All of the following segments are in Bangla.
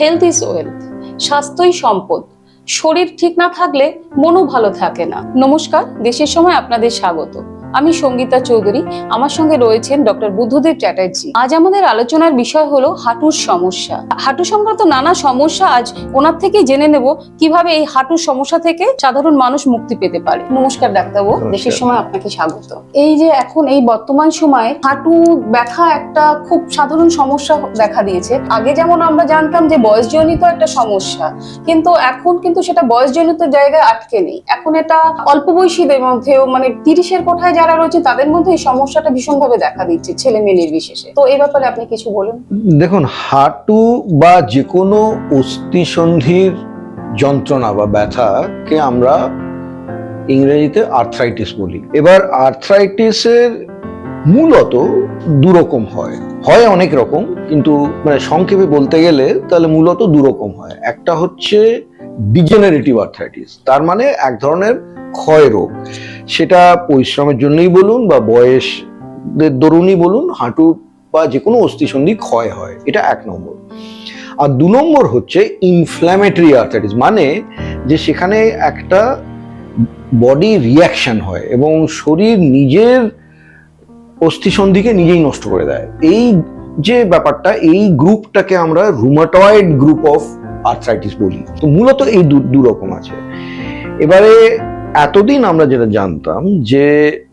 হেলথ ইজ ওয়েলথ স্বাস্থ্যই সম্পদ। শরীর ঠিক না থাকলে মনও ভালো থাকে না। নমস্কার, দেশের সময় আপনাদের স্বাগত। আমি সঙ্গীতা চৌধুরী। আমার সঙ্গে রয়েছেন ডক্টর বুদ্ধদেব চ্যাটার্জি। আজ আমাদের আলোচনার বিষয় হলো হাঁটুর সমস্যা। হাঁটু সংক্রান্ত নানা সমস্যা আজ ওনার থেকে জেনে নেব কীভাবে এই হাঁটুর সমস্যা থেকে সাধারণ মানুষ মুক্তি পেতে পারে। নমস্কার ডাক্তারবাবু দেশের সময় আপনাকে স্বাগত। এই যে এখন এই বর্তমান সময়ে হাঁটু ব্যথা একটা খুব সাধারণ সমস্যা দেখা দিয়েছে। আগে যেমন আমরা জানতাম যে বয়সজনিত একটা সমস্যা কিন্তু এখন কিন্তু সেটা বয়সজনিত জায়গায় আটকে নেই। এখন এটা অল্প বয়সীদের মধ্যেও মানে তিরিশের কোঠায় যারা রয়েছে, তাদের মধ্যে এই সমস্যাটা ভীষণভাবে দেখা দিচ্ছে ছেলে মেয়ে নির্বিশেষে। তো এই ব্যাপারে আপনি কিছু বলুন। দেখুন, হাঁটু বা যে কোনো অস্থিসন্ধির যন্ত্রণা বা ব্যথাকে আমরা ইংরেজিতে আর্থ্রাইটিস বলি। এবার আর্থ্রাইটিসের মূলত দু রকম হয়। হয় অনেক রকম, কিন্তু মানে সংক্ষেপে বলতে গেলে তাহলে মূলত দু রকম হয়। একটা হচ্ছে ডিজেনারেটিভ আর্থ্রাইটিস তার মানে এক ধরনের ক্ষয় রোগ। সেটা পরিশ্রমের জন্যই বলুন বা বয়সের দরুনই বলুন, হাঁটু বা যে কোনো অস্থিসন্ধি ক্ষয় হয়। এটা এক নম্বর। আর দু নম্বর হচ্ছে ইনফ্ল্যামেটরি আর্থাইটিস মানে যে সেখানে একটা বডি রিয়াকশন হয় এবং শরীর নিজের অস্থিসন্ধিকে নিজেই নষ্ট করে দেয়। এই যে ব্যাপারটা, এই গ্রুপটাকে আমরা রুমাটয়েড গ্রুপ অফ আর্থ্রাইটিস বলি। তো মূলত এই দু রকম আছে। এবারে এতদিন আমরা যেটা জানতাম যে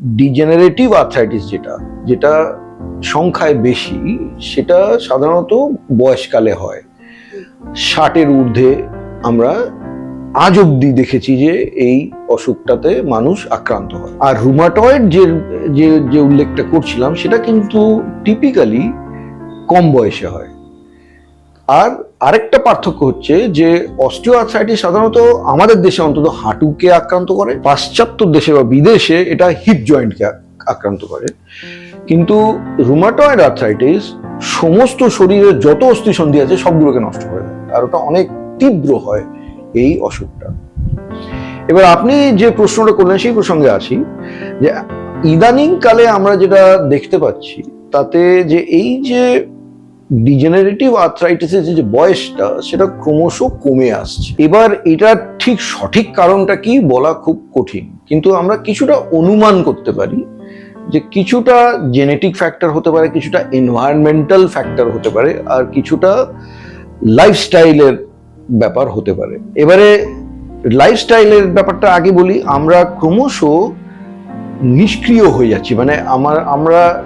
ডিজেনারেটিভ আর্থ্রাইটিস যেটা যেটা সংখ্যায় বেশি, সেটা সাধারণত বয়সকালে হয়। ষাটের ঊর্ধ্বে আমরা আজ অব্দি দেখেছি যে এই অসুখটাতে মানুষ আক্রান্ত হয়। আর রুমাটয়েড যে যে যে উল্লেখটা করছিলাম, সেটা কিন্তু টিপিক্যালি কম বয়সে হয়। আর আরেকটা পার্থক্য হচ্ছে যে অস্টিও আর্থ্রাইটিস সাধারণত আমাদের দেশে অন্তত হাঁটুকে আক্রান্ত করে, পাশ্চাত্য দেশে বা বিদেশে এটা হিপ জয়েন্টকে আক্রান্ত করে। কিন্তু রুমাটয়েড আর্থ্রাইটিস সমস্ত শরীরের যত অস্থিসন্ধি আছে সবগুলোকে নষ্ট করে দেয় আর ওটা অনেক তীব্র হয় এই অসুখটা। এবার আপনি যে প্রশ্নটা করলেন সেই প্রসঙ্গে আসি যে ইদানিং কালে আমরা যেটা দেখতে পাচ্ছি তাতে যে এই যে ডিজেনারেটিভ আর্থ্রাইটিসের যে বয়সটা, সেটা ক্রমশ কমে আসছে। এবার এটার ঠিক সঠিক কারণটা কি বলা খুব কঠিন। কিন্তু আমরা কিছুটা অনুমান করতে পারি যে কিছুটা জেনেটিক ফ্যাক্টর হতে পারে, কিছুটা এনভায়রনমেন্টাল ফ্যাক্টর হতে পারে, আর কিছুটা লাইফস্টাইলের ব্যাপার হতে পারে। এবারে লাইফস্টাইলের ব্যাপারটা আগে বলি, আমরা ক্রমশ নিষ্ক্রিয় হয়ে যাচ্ছি। মানে আমার, আমরা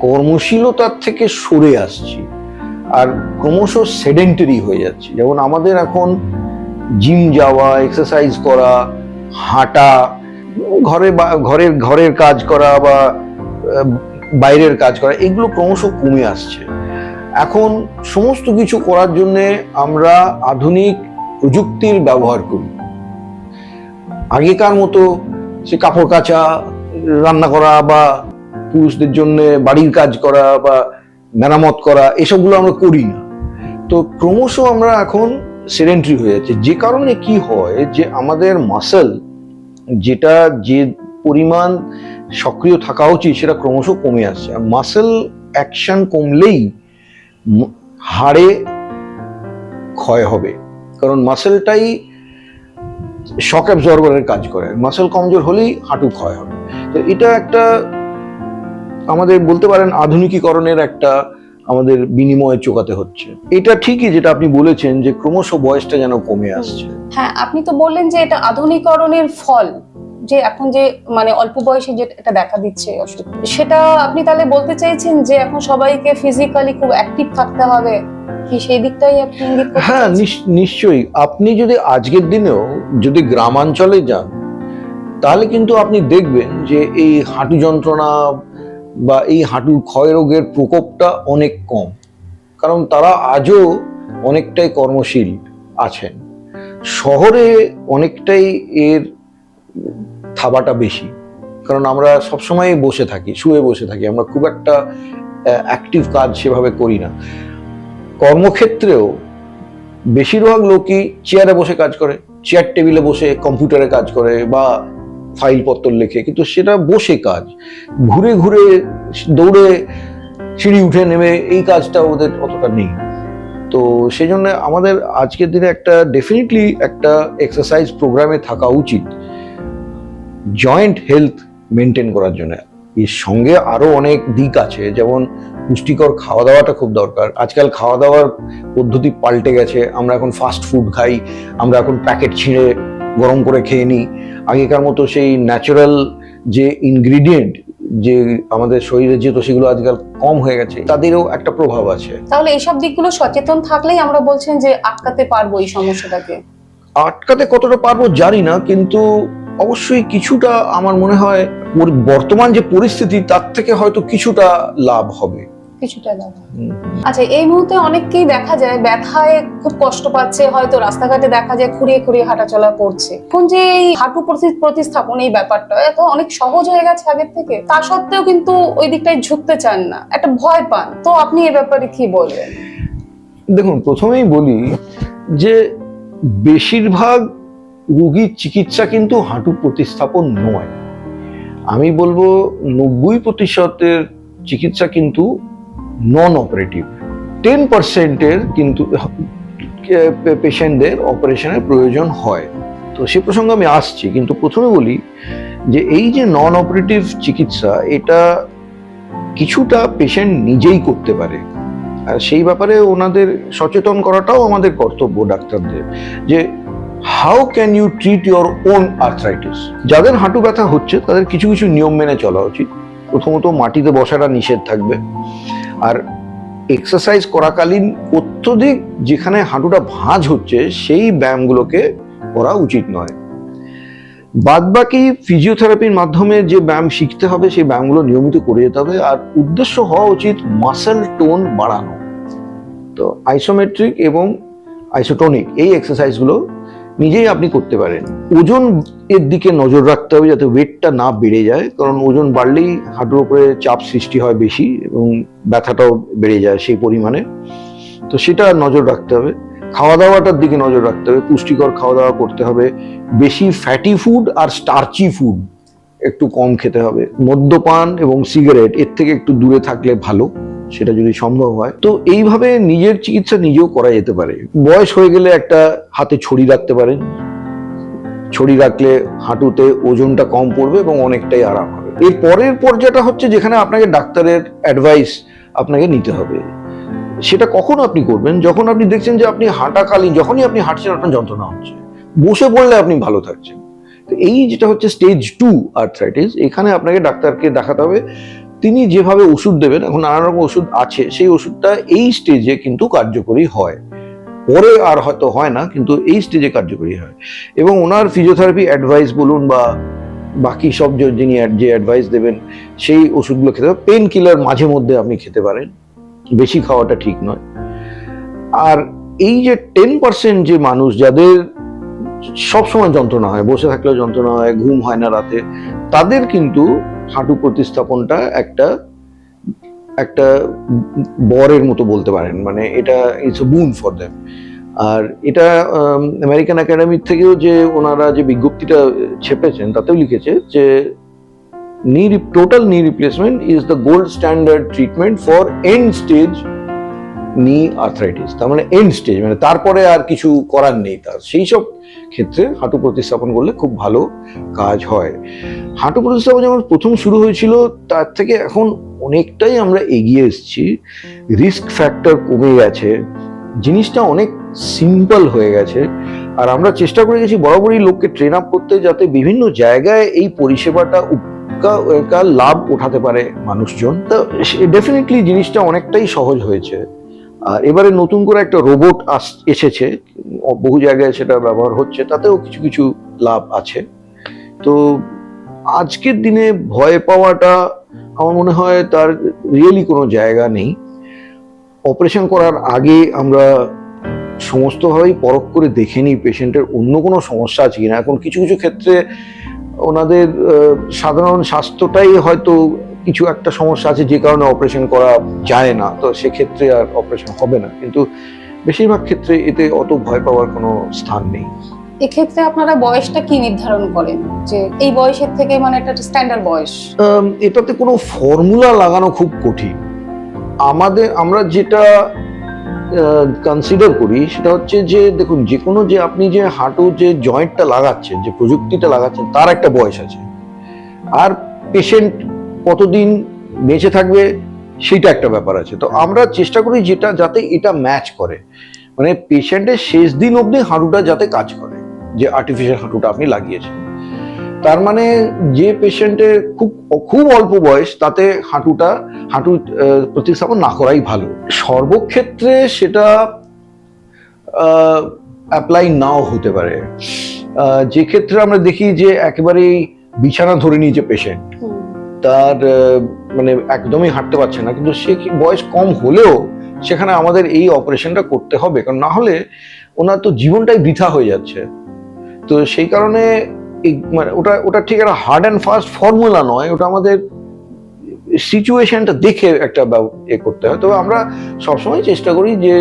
কর্মশীলতার থেকে সরে আসছি। আর ক্রমশ সেডেন্টারি হয়ে যাচ্ছে। যেমন আমাদের এখন জিম যাওয়া এক্সারসাইজ করা, হাঁটা, ঘরে ঘরের ঘরের কাজ করা বা বাইরের কাজ করা, এগুলো ক্রমশ কমে আসছে। এখন সমস্ত কিছু করার জন্য আমরা আধুনিক প্রযুক্তির ব্যবহার করি। আগেকার মতো সে কাপড় কাচা, রান্না করা বা পুরুষদের জন্য বাড়ির কাজ করা বা মেরামত করা, এসবগুলো আমরা করি না। তো ক্রমশ আমরা এখন সেডেন্ট্রি হয়ে যাচ্ছে। যে কারণে কি হয় যে আমাদের মাসেল যেটা যে পরিমাণ সক্রিয় থাকা উচিত সেটা ক্রমশ কমে আসছে। আর মাসেল অ্যাকশন কমলেই হাড়ে ক্ষয় হবে। কারণ মাসেলটাই শক অ্যাবজর্ভারের কাজ করে। মাসেল কমজোর হলেই হাঁটু ক্ষয় হবে। তো এটা একটা আমাদের বলতে পারেন আধুনিকীকরণের একটা আমাদের বিনিময়ে চোকাতে হচ্ছে। এটা ঠিকই যেটা আপনি বলেছেন যে ক্রমশ বয়সটা যেন কমে আসছে। হ্যাঁ আপনি তো বললেন যে এটা আধুনিকরণের ফল যে এখন যে মানে অল্প বয়সে যে এটা দেখা দিচ্ছে অসুখ সেটা আপনি তাহলে বলতে চাইছেন যে এখন সবাইকে ফিজিক্যালি খুব অ্যাক্টিভ থাকতে হবে? কি সেই দিকটাই আপনি ইঙ্গিত হ্যাঁ নিশ্চয়ই। আপনি যদি আজকের দিনেও যদি গ্রামাঞ্চলে যান তাহলে কিন্তু আপনি দেখবেন যে এই হাঁটু যন্ত্রণা বা এই হাঁটুর ক্ষয় রোগের প্রকোপটা অনেক কম। কারণ তারা আজও অনেকটাই কর্মশীল আছেন। শহরে অনেকটাই এর থাবাটা বেশি। কারণ আমরা সবসময় বসে থাকি, শুয়ে বসে থাকি। আমরা খুব একটা অ্যাক্টিভ কাজ সেভাবে করি না। কর্মক্ষেত্রেও বেশিরভাগ লোকই চেয়ারে বসে কাজ করে চেয়ার টেবিলে বসে কম্পিউটারে কাজ করে বা ফাইলপত্র লেখে, কিন্তু সেটা বসে কাজ। ঘুরে ঘুরে দৌড়ে সিঁড়ি উঠে নেমে এই কাজটা ওদের অতটা নেই। তো সেই জন্য আমাদের আজকের দিনে একটা ডেফিনেটলি একটা এক্সারসাইজ প্রোগ্রামে থাকা উচিত। জয়েন্ট হেলথ মেনটেন করার জন্য। এর সঙ্গে আরও অনেক দিক আছে, যেমন পুষ্টিকর খাওয়া দাওয়াটা খুব দরকার। আজকাল খাওয়া দাওয়ার পদ্ধতি পাল্টে গেছে। আমরা এখন ফাস্ট ফুড খাই, আমরা এখন প্যাকেট ছিঁড়ে গরম করে খেয়ে নিই। আগেকার মতো সেই ন্যাচারাল যে ইনগ্রিডিয়েন্ট যে আমাদের শরীরে যেত সেগুলো আজকাল কম হয়ে গেছে তাদেরও একটা প্রভাব আছে। তাহলে এইসব দিকগুলো সচেতন থাকলেই আমরা বলছেন যে আটকাতে পারব এই সমস্যাটাকে। আটকাতে কতটা পারব জানি না কিন্তু অবশ্যই কিছুটা আমার মনে হয় বর্তমান যে পরিস্থিতি তার থেকে হয়তো কিছুটা লাভ হবে। কিছুটা দাদা আচ্ছা এই মুহূর্তে অনেককেই দেখা যায় ব্যথায় খুব কষ্ট পাচ্ছে হয়তো রাস্তাঘাটে দেখা যায় খুঁড়িয়ে খুঁড়িয়ে হাঁটাচলা করছে। এখন যে এই হাঁটু প্রতিস্থাপন এই ব্যাপারটা এত অনেক সহজ হয়ে গেছে আগের থেকে। তা সত্ত্বেও কিন্তু ওই দিকটায় ঝুঁকতে চান না একটা ভয় পান। তো আপনি এ ব্যাপারে কি বলবেন? দেখুন প্রথমেই বলি যে বেশিরভাগ রুগীর চিকিৎসা কিন্তু হাঁটু প্রতিস্থাপন নয়। আমি বলব নব্বই প্রতিশতের চিকিৎসা কিন্তু নন অপারেটিভ টেন পার্সেন্টের কিন্তু পেশেন্টদের অপারেশনের প্রয়োজন হয়। তো সে প্রসঙ্গে আমি আসছি, কিন্তু প্রথমে বলি যে এই যে নন অপারেটিভ চিকিৎসা, এটা কিছুটা পেশেন্ট নিজেই করতে পারে। আর সেই ব্যাপারে ওনাদের সচেতন করাটাও আমাদের কর্তব্য ডাক্তারদের যে how can you treat your own arthritis যাদের হাঁটু ব্যথা হচ্ছে, তাদের কিছু কিছু নিয়ম মেনে চলা উচিত। প্রথমত মাটিতে বসাটা নিষেধ থাকবে। আর এক্সারসাইজ করাকালীন অত্যধিক যেখানে হাঁটুটা ভাঁজ হচ্ছে, সেই ব্যায়ামগুলোকে করা উচিত নয়। বাদবাকি ফিজিওথেরাপির মাধ্যমে যে ব্যায়াম শিখতে হবে, সেই ব্যায়ামগুলো নিয়মিত করে যেতে হবে। আর উদ্দেশ্য হওয়া উচিত মাসেল টোন বাড়ানো। তো আইসোমেট্রিক এবং আইসোটোনিক এই এক্সারসাইজগুলো নিজেই আপনি করতে পারেন। ওজন এর দিকে নজর রাখতে হবে যাতে ওয়েটটা না বেড়ে যায়, কারণ ওজন বাড়লেই হাঁটুর উপরে চাপ সৃষ্টি হয় বেশি এবং ব্যথাটাও বেড়ে যায় সেই পরিমাণে। তো সেটা নজর রাখতে হবে। খাওয়া দাওয়াটার দিকে নজর রাখতে হবে। পুষ্টিকর খাওয়া দাওয়া করতে হবে। বেশি ফ্যাটি ফুড আর স্টার্চি ফুড একটু কম খেতে হবে। মদ্যপান এবং সিগারেট এর থেকে একটু দূরে থাকলে ভালো। সেটা যদি সম্ভব হয়। তো এইভাবে নিজের চিকিৎসা নিজেও করা যেতে পারে। বয়স হয়ে গেলে একটা হাতে ছড়ি রাখতে পারেন। ছড়ি রাখলে হাঁটুতে ওজনটা কম পড়বে এবং অনেকটাই আরাম হবে। এর পরের পর্যায়টা হচ্ছে যেখানে আপনাকে ডাক্তারের অ্যাডভাইস আপনাকে নিতে হবে। সেটা কখন আপনি করবেন। যখন আপনি দেখছেন যে আপনি হাঁটাকালীন, যখনই আপনি হাঁটছেন, আপনার যন্ত্রণা হচ্ছে। বসে পড়লে আপনি ভালো থাকছেন। এই যেটা হচ্ছে স্টেজ টু আর্থ্রাইটিস এখানে আপনাকে ডাক্তারকে দেখাতে হবে। তিনি যেভাবে ওষুধ দেবেন, এখন নানা রকম ওষুধ আছে, সেই ওষুধটা এই স্টেজে কিন্তু কার্যকরী হয়। পরে আর হয়তো হয় না, কিন্তু এই স্টেজে কার্যকরী হয়। এবং ওনার ফিজিওথেরাপি অ্যাডভাইস বলুন বা বাকি সব যিনি যে অ্যাডভাইস দেবেন, সেই ওষুধগুলো খেতে হবে। পেন কিলার মাঝে মধ্যে আপনি খেতে পারেন। বেশি খাওয়াটা ঠিক নয়। আর এই যে টেন পার্সেন্ট যে মানুষ, যাদের সবসময় যন্ত্রণা হয়, বসে থাকলেও যন্ত্রণা হয়, ঘুম হয় না রাতে। তাদের কিন্তু হাঁটু প্রতিস্থাপনটা একটা একটা বরের মতো বলতে পারেন মানে এটা ইটস বুন ফর দেম আর এটা আমেরিকান একাডেমির থেকেও যে ওনারা যে বিজ্ঞপ্তিটা ছেপেছেন, তাতেও লিখেছে যে knee total knee replacement is the gold standard treatment for end stage knee arthritis তার মানে এন্ড স্টেজ মানে তারপরে আর কিছু করার নেই তার। সেই সব ক্ষেত্রে হাঁটু প্রতিস্থাপন করলে খুব ভালো কাজ হয়। হাঁটু প্রতিস্থাপন যেমন প্রথম শুরু হয়েছিল, তার থেকে এখন অনেকটাই আমরা এগিয়ে এসেছি। রিস্ক ফ্যাক্টর কমে গেছে। জিনিসটা অনেক সিম্পল হয়ে গেছে। আর আমরা চেষ্টা করে গেছি বরাবরই লোককে ট্রেন আপ করতে যাতে বিভিন্ন জায়গায় এই পরিষেবাটা লাভ উঠাতে পারে মানুষজন। তো ডেফিনেটলি জিনিসটা অনেকটাই সহজ হয়েছে। আর এবারে নতুন করে একটা রোবট আস, এসেছে, বহু জায়গায় সেটা ব্যবহার হচ্ছে, তাতেও কিছু কিছু লাভ আছে। তো আজকের দিনে ভয় পাওয়াটা আমার মনে হয় তার রিয়েলি কোনো জায়গা নেই। অপারেশন করার আগে আমরা সমস্তভাবেই পরখ করে দেখে নিই পেশেন্টের অন্য কোনো সমস্যা আছে কিনা। এখন কিছু কিছু ক্ষেত্রে ওনাদের সাধারণ স্বাস্থ্যটাই হয়তো কিছু একটা সমস্যা আছে যে কারণে অপারেশন করা যায় না তো সেক্ষেত্রে আর অপারেশন হবে না। কিন্তু বেশিরভাগ ক্ষেত্রে এতে অত ভয় পাওয়ার কোনো স্থান নেই। এক্ষেত্রে আপনারা বয়সটা কি নির্ধারণ করেন? যে এই বয়সের থেকে মানে একটা স্ট্যান্ডার্ড বয়স। এটাতে কোনো ফর্মুলা লাগানো খুব কঠিন। আমাদের আমরা যেটা কনসিডার করি সেটা হচ্ছে যে দেখুন যে কোনো যে আপনি যে হাঁটু যে জয়েন্টটা লাগাচ্ছেন যে প্রযুক্তিটা লাগাচ্ছেন তার একটা বয়স আছে। আর পেশেন্ট কতদিন বেঁচে থাকবে সেটা একটা ব্যাপার আছে। তো আমরা চেষ্টা করি যেটা যাতে এটা ম্যাচ করে। মানে পেশেন্টের শেষ দিন অবধি হাঁটুটা যাতে কাজ করে যে আর্টিফিশিয়াল হাঁটুটা আপনি লাগিয়েছেন। তার মানে যে পেশেন্টের খুব খুব অল্প বয়স তাতে হাঁটুটা হাঁটু প্রতিস্থাপন না করাই ভালো। সর্বক্ষেত্রে সেটা অ্যাপ্লাই নাও হতে পারে। যে ক্ষেত্রে আমরা দেখি যে একেবারেই বিছানা ধরে নিয়েছে পেশেন্ট তার মানে একদমই হাঁটতে পারছে না। কিন্তু সে কি বয়স কম হলেও সেখানে আমাদের এই অপারেশনটা করতে হবে। কারণ না হলে ওনার তো জীবনটাই বৃথা হয়ে যাচ্ছে। তো সেই কারণে মানে ওটা ওটা ঠিক একটা হার্ড অ্যান্ড ফাস্ট ফর্মুলা নয়। ওটা আমাদের সিচুয়েশনটা দেখে একটা এ করতে হয়। তবে আমরা সবসময় চেষ্টা করি যে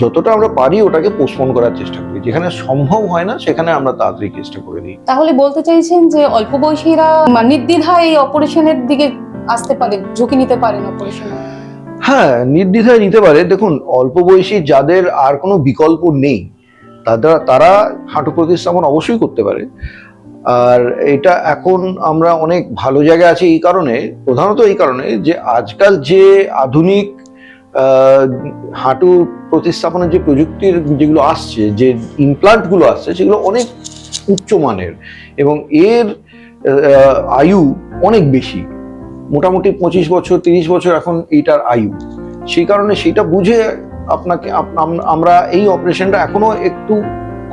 যতটা আমরা পারি ওটাকে পোস্টপোন করার চেষ্টা করি। যেখানে সম্ভব হয় না সেখানে আমরা তাড়াতাড়ি চেষ্টা করে দিই। তাহলে বলতে চাইছেন যে অল্প বয়সীরা নির্দ্বিধায় এই অপারেশনের দিকে আসতে পারে ঝুঁকি নিতে পারেন অপারেশনে হ্যাঁ নির্দ্বিধায় নিতে পারে। দেখুন অল্প বয়সী যাদের আর কোনো বিকল্প নেই তারা তারা হাঁটু প্রতিস্থাপন অবশ্যই করতে পারে। আর এটা এখন আমরা অনেক ভালো জায়গায় আছি এই কারণে প্রধানত এই কারণে যে আজকাল যে আধুনিক হাঁটু প্রতিস্থাপনের যে প্রযুক্তির যেগুলো আসছে, যে ইমপ্লান্টগুলো আসছে, সেগুলো অনেক উচ্চমানের এবং এর আয়ু অনেক বেশি। মোটামুটি পঁচিশ বছর, তিরিশ বছর এখন এইটার আয়ু। সেই কারণে সেটা বুঝে আপনাকে আমরা এই অপারেশনটা এখনও একটু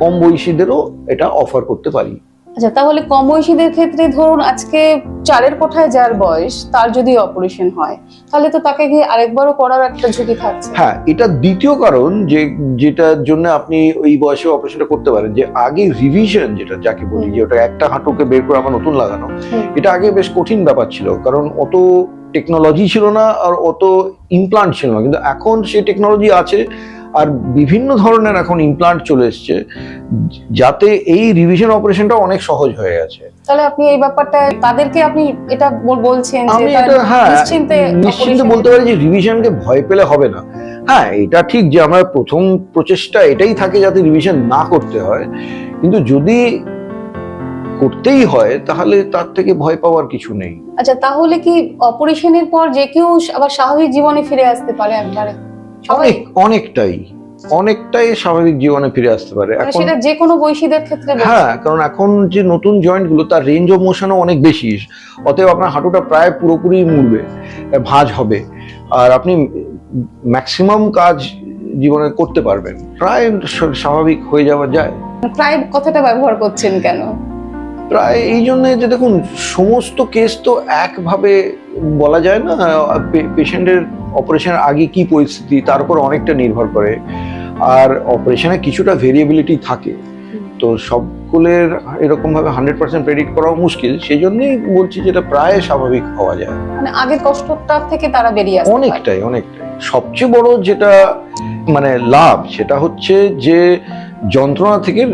কম বয়সীদেরও এটা অফার করতে পারি। আচ্ছা তাহলে কম বয়সীদের ক্ষেত্রে ধরুন আজকে চারের কোঠায় যার বয়স তার যদি অপারেশন হয় তাহলে তো তাকে গিয়ে আরেকবারও করার একটা ঝুঁকি থাকছে। হ্যাঁ এটা দ্বিতীয় কারণ যে যেটার জন্য আপনি ওই বয়সে অপারেশনটা করতে পারেন। যে আগে রিভিশন যেটা যাকে বলি যে ওটা একটা হাঁটুকে বের করে আমার নতুন লাগানো এটা আগে বেশ কঠিন ব্যাপার ছিল কারণ অত টেকনোলজি ছিল না আর অত ইমপ্লান্ট ছিল না। কিন্তু এখন সেই টেকনোলজি আছে আর বিভিন্ন ধরনের এখন ইমপ্লান্ট চলে এসছে যাতে এই রিভিশন অপারেশনটা অনেক সহজ হয়ে গেছে। তাহলে আপনি এই ব্যাপারটা তাদেরকে আপনি এটা বলছেন আমি এটা হ্যাঁ নিশ্চিন্তে বলতে পারি যে রিভিশনকে ভয় পেলে হবে না। হ্যাঁ এটা ঠিক যে আমার প্রথম প্রচেষ্টা এটাই থাকে যাতে রিভিশন না করতে হয়। কিন্তু যদি করতেই হয় তাহলে তার থেকে ভয় পাওয়ার কিছু নেই। আচ্ছা তাহলে কি অপারেশনের পর যে কেউ আবার স্বাভাবিক জীবনে ফিরে আসতে পারে একবারে? অনেক অনেকটাই অনেকটাই স্বাভাবিক জীবনে ফিরে আসতে পারে। মানে এখন সেটা যে কোনো বয়সীদের ক্ষেত্রে হ্যাঁ কারণ এখন যে নতুন জয়েন্টগুলো তার রেঞ্জ অফ মোশনও অনেক বেশি। অতএব আপনার হাঁটুটা প্রায় পুরোপুরি মুড়বে ভাঁজ হবে। আর আপনি ম্যাক্সিমাম কাজ জীবনে করতে পারবেন। প্রায় স্বাভাবিক হয়ে যাওয়া যায়। প্রায় কথাটা ব্যবহার করছেন কেন? প্রায় এই জন্য যে দেখুন সমস্ত কেস তো একভাবে বলা যায় না পেশেন্টের অপারেশনের আগে কি পরিস্থিতি তার উপর অনেকটা নির্ভর করে। আর অপারেশনে কিছুটা ভেরিয়েবিলিটি থাকে। তো সবগুলোর এরকম ভাবে হান্ড্রেড পার্সেন্ট প্রেডিক্ট করাও মুশকিল। সেই জন্যই বলছি যেটা প্রায় স্বাভাবিক হওয়া যায়। মানে আগের কষ্টটা থেকে তারা বেরিয়ে পারে। অনেকটাই অনেকটাই। সবচেয়ে বড় যেটা মানে লাভ সেটা হচ্ছে যে যন্ত্রণা থেকে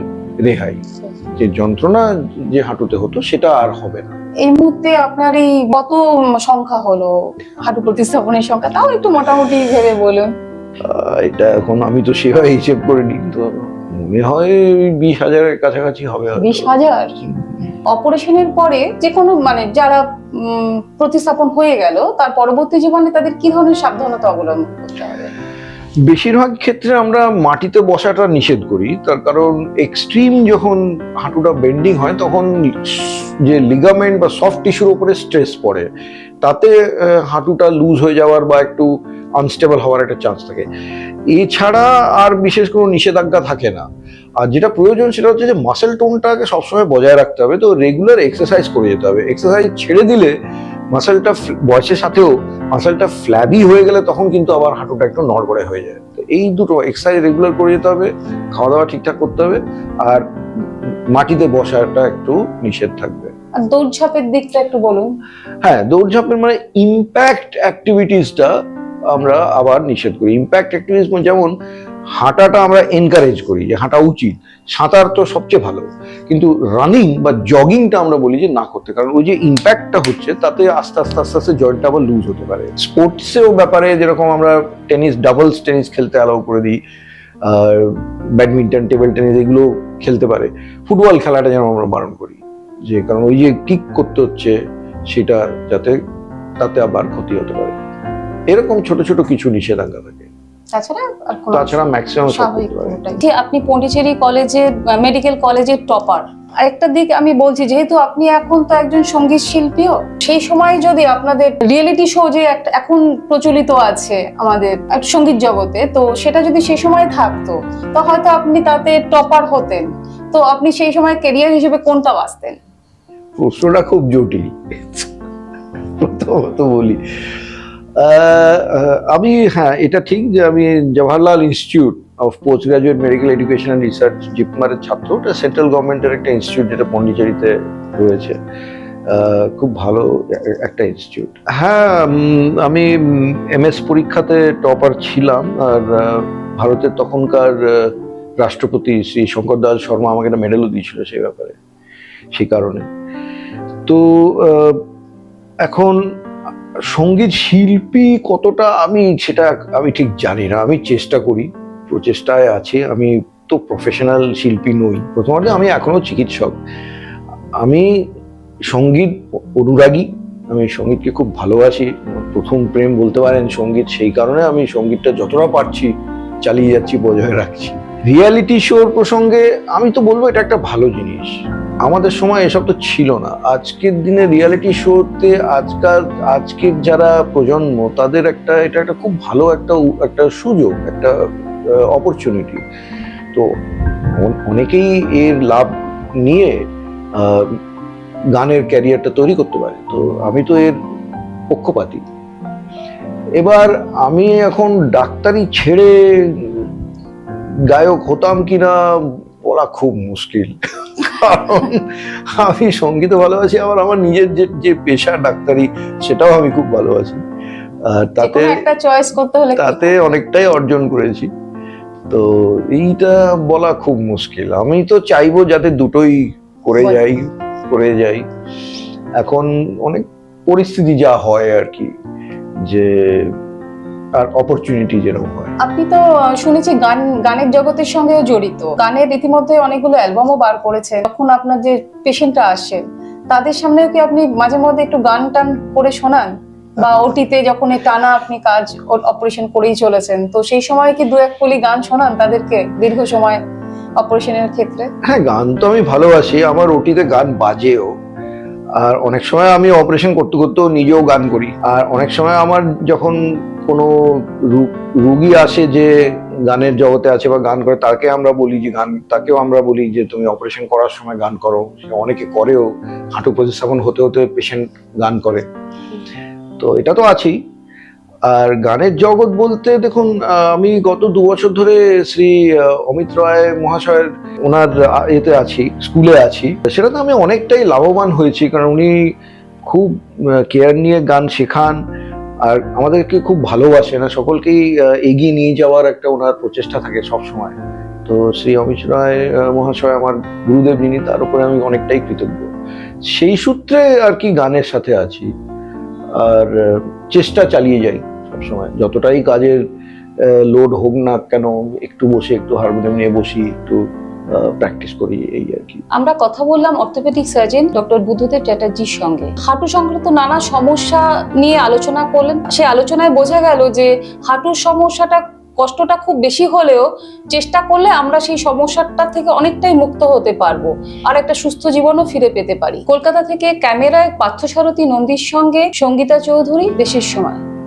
রেহাই। যে যন্ত্রণা যে হাঁটুতে হতো সেটা আর হবে না। এই মুহূর্তে আপনার এই কত সংখ্যা হলো? হাঁটু প্রতিস্থাপনের সংখ্যা তাও একটু মোটামুটি ভেবে বলুন। এটা এখন আমি তো সেভাবে হিসেব করে নিই তো মনে হয় বিশ হাজারের কাছাকাছি হবে বিশ হাজার? অপারেশনের পরে যে কোনো মানে যারা প্রতিস্থাপন হয়ে গেল তার পরবর্তী জীবনে তাদের কি ধরনের সাবধানতা অবলম্বন করতে হবে? বেশিরভাগ ক্ষেত্রে আমরা মাটিতে বসাটা নিষেধ করি। তার কারণ এক্সট্রিম যখন হাঁটুটা বেন্ডিং হয়, তখন যে লিগামেন্ট বা সফট টিস্যুর উপরে স্ট্রেস পড়ে, তাতে হাঁটুটা লুজ হয়ে যাওয়ার বা একটু আনস্টেবল হওয়ার একটা চান্স থাকে। এছাড়া আর বিশেষ কোনো নিষেধাজ্ঞা থাকে না। আর যেটা প্রয়োজন সেটা হচ্ছে যে মাসেল টোনটাকে সবসময় বজায় রাখতে হবে। তো রেগুলার এক্সারসাইজ করে যেতে হবে। এক্সারসাইজ ছেড়ে দিলে মাসেলটা বয়সের সাথেও মাসেলটা ফ্ল্যাবি হয়ে গেলে তখন কিন্তু আবার হাঁটুটা একটু নড়বড়ে হয়ে যায়। তো এই দুটো এক্সারসাইজ রেগুলার করে যেতে হবে খাওয়া দাওয়া ঠিকঠাক করতে হবে আর মাটিতে বসাটা একটু নিষেধ থাকবে। আর দৌড়ঝাঁপের দিকটা একটু বলুন। হ্যাঁ দৌড়ঝাঁপের মানে ইম্প্যাক্ট অ্যাক্টিভিটিসটা আমরা আবার নিষেধ করি। ইম্প্যাক্ট অ্যাক্টিভিটিস যেমন হাঁটাটা আমরা এনকারেজ করি যে হাঁটা উচিত। সাঁতার তো সবচেয়ে ভালো। কিন্তু রানিং বা জগিংটা আমরা বলি যে না করতে। কারণ ওই যে ইম্প্যাক্টটা হচ্ছে, তাতে আস্তে আস্তে আস্তে আস্তে জয়েন্টটা আবার লুজ হতে পারে। স্পোর্টসেও ব্যাপারে যেরকম আমরা টেনিস ডাবলস টেনিস খেলতে অ্যালাউ করে দিই, আর ব্যাডমিন্টন টেবিল টেনিস এগুলো খেলতে পারে। ফুটবল খেলাটা যেন আমরা বারণ করি। যে কারণ ওই যে কিক করতে হচ্ছে, সেটা যাতে তাতে আবার ক্ষতি হতে পারে। এরকম ছোট ছোট কিছু নিষেধাজ্ঞা থাকে। তাছাড়া তাছাড়া ম্যাক্সিমাম স্বাভাবিক। যে আপনি পন্ডিচেরি কলেজে মেডিকেল কলেজের টপার আরেকটা দিক আমি বলছি যেহেতু আপনি এখন তো একজন সংগীত শিল্পীও সেই সময় যদি আপনাদের রিয়েলিটি শো যে একটা এখন প্রচলিত আছে আমাদের সংগীত জগতে তো সেটা যদি সেই সময় থাকতো তো হয়তো আপনি তাতে টপার হতেন। তো আপনি সেই সময় কেরিয়ার হিসেবে কোনটা বাঁচতেন? প্রশ্নটা খুব জটিল। প্রথমত বলি আমি হ্যাঁ এটা ঠিক যে আমি Jawaharlal Institute of Post Graduate Medical Education and Research জিপমারের ছাত্র, ওটা সেন্ট্রাল গভর্নমেন্টের একটা ইনস্টিটিউট যেটা পন্ডিচেরিতে রয়েছে। খুব ভালো একটা ইনস্টিটিউট হ্যাঁ আমি এমএস পরীক্ষাতে টপার ছিলাম, আর ভারতের তখনকার রাষ্ট্রপতি শ্রী শঙ্কর দাস শর্মা আমাকে একটা মেডেলও দিয়েছিল সেই ব্যাপারে, সেই কারণে। তো এখন সংগীত শিল্পী কতটা আমি সেটা আমি ঠিক জানি না। আমি চেষ্টা করি, প্রচেষ্টায় আছে। আমি তো প্রফেশনাল শিল্পী নই। প্রথমত আমি এখনও চিকিৎসক। আমি সংগীত অনুরাগী। আমি সঙ্গীতকে খুব ভালোবাসি। প্রথম প্রেম বলতে পারেন সংগীত, সেই কারণে আমি সঙ্গীতটা যতটা পারছি চালিয়ে যাচ্ছি, বজায় রাখছি। রিয়ালিটি শোর প্রসঙ্গে আমি তো বলব এটা একটা ভালো জিনিস। আমাদের সময় এসব তো ছিল না। আজকের দিনে রিয়ালিটি শোতে আজকাল, আজকের যারা প্রজন্ম, তাদের একটা, এটা একটা খুব ভালো একটা একটা সুযোগ, একটা অপরচুনিটি তো অনেকেই এর লাভ নিয়ে গানের ক্যারিয়ারটা তৈরি করতে পারে। তো আমি তো এর পক্ষপাতী। এবার আমি এখন ডাক্তারি ছেড়ে গায়ক হতাম কিনা বলা খুব মুশকিল। কারণ আমি সংগীত ভালোবাসি আবার আমার নিজের যে যে পেশা ডাক্তারি সেটাও আমি খুব ভালোবাসি। তাতে তাতে অনেকটাই অর্জন করেছি। তো এইটা বলা খুব মুশকিল। আমি তো চাইব যাতে দুটোই করে যাই করে যাই। এখন অনেক পরিস্থিতি যা হয় আর কি যে আর অপরচুনিটি যেরকম হয়। আপনি তো শুনেছি গান গানের জগতের সঙ্গেও জড়িত। গানের ইতিমধ্যে অনেকগুলো অ্যালবামও বার করেছেন। তখন আপনার যে পেশেন্টরা আসে তাদের সামনেও কি আপনি মাঝে মধ্যে একটু গান টান করে শোনান? বা ওটিতে যখন এই টানা আপনি কাজ অপারেশন করেই চলেছেন তো সেই সময় কি দু এক কলি গান শোনান তাদেরকে দীর্ঘ সময় অপারেশনের ক্ষেত্রে? হ্যাঁ গান তো আমি ভালোবাসি। আমার ওটিতে গান বাজেও। আর অনেক সময় আমি অপারেশন করতে করতেও নিজেও গান করি। আর অনেক সময় আমার যখন কোনো রুগী আসে যে গানের জগতে আছে বা গান করে, তাকে আমরা বলি যে গান, তাকেও আমরা বলি যে তুমি অপারেশন করার সময় গান করো। অনেকে করেও, হাঁটু প্রতিস্থাপন হতে হতে পেশেন্ট গান করে। তো এটা তো আছেই। আর গানের জগৎ বলতে দেখুন আমি গত দু বছর ধরে শ্রী অমিত রায় মহাশয়ের, ওনার এতে আছি, স্কুলে আছি। সেটাতে আমি অনেকটাই লাভবান হয়েছি, কারণ উনি খুব কেয়ার নিয়ে গান শেখান। আর আমাদেরকে খুব ভালোবাসেন আর সকলকেই এগিয়ে নিয়ে যাওয়ার একটা ওনার প্রচেষ্টা থাকে সব সময় তো শ্রী অমিত রায় মহাশয় আমার গুরুদেব যিনি, তার উপরে আমি অনেকটাই কৃতজ্ঞ। সেই সূত্রে আর কি গানের সাথে আছি, আর চেষ্টা চালিয়ে যাই সবসময়। যতটাই কাজের লোড হোক না কেন, একটু বসে একটু হারমোনিয়াম নিয়ে বসি, একটু প্র্যাকটিস করি এই আর কি। আমরা কথা বললাম অর্থোপেডিক সার্জন ডক্টর বুদ্ধদেব চ্যাটার্জির সঙ্গে। হাঁটু সংক্রান্ত নানা সমস্যা নিয়ে আলোচনা করলেন। সেই আলোচনায় বোঝা গেল যে হাঁটুর সমস্যাটা কষ্টটা খুব বেশি হলেও চেষ্টা করলে আমরা সেই সমস্যাটা থেকে অনেকটাই মুক্ত হতে পারব আর একটা সুস্থ জীবনও ফিরে পেতে পারি। কলকাতা থেকে ক্যামেরায় পার্থসারথী নন্দীর সঙ্গে সঙ্গীতা চৌধুরী, দেশের সময়।